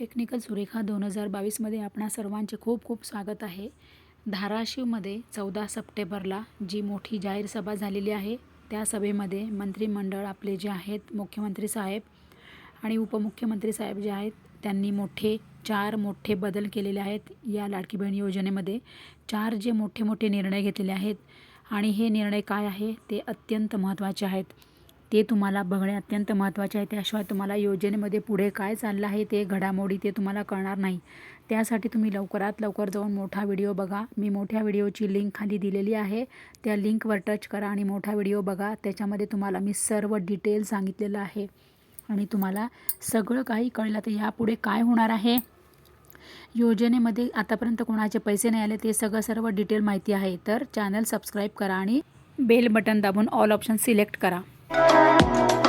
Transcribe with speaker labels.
Speaker 1: Technical Surekha दोन हजार बावीसमध्ये आपणा सर्वांचे खूप खूप स्वागत आहे. धाराशिवमध्ये चौदा सप्टेंबरला जी मोठी जाहीर सभा झालेली आहे त्या सभेमध्ये मंत्रिमंडळ आपले जे आहेत मुख्यमंत्री साहेब आणि उपमुख्यमंत्री साहेब जे आहेत त्यांनी मोठे चार मोठे बदल केलेले आहेत या लाडकी बहीण योजनेमध्ये. चार जे मोठे मोठे निर्णय घेतलेले आहेत आणि हे निर्णय काय आहे ते अत्यंत महत्त्वाचे आहेत. ते तुम्हाला बघणे अत्यंत महत्त्वाचे आहे. त्याशिवाय तुम्हाला योजनेमध्ये पुढे काय चाललं आहे ते घडामोडी ते तुम्हाला कळणार नाही. त्यासाठी तुम्ही लवकरात लवकर जाऊन मोठा व्हिडिओ बघा. मी मोठ्या व्हिडिओची लिंक खाली दिलेली आहे. त्या लिंकवर टच करा आणि मोठा व्हिडिओ बघा. त्याच्यामध्ये तुम्हाला मी सर्व डिटेल सांगितलेलं आहे. आणि तुम्हाला सगळं काही कळलं तर यापुढे काय होणार आहे? योजनेमध्ये आतापर्यंत कोणाचे पैसे नाही आले ते सगळं सर्व डिटेल माहिती आहे. तर चॅनल सबस्क्राईब करा आणि बेल बटन दाबून ऑल ऑप्शन सिलेक्ट करा. Bye.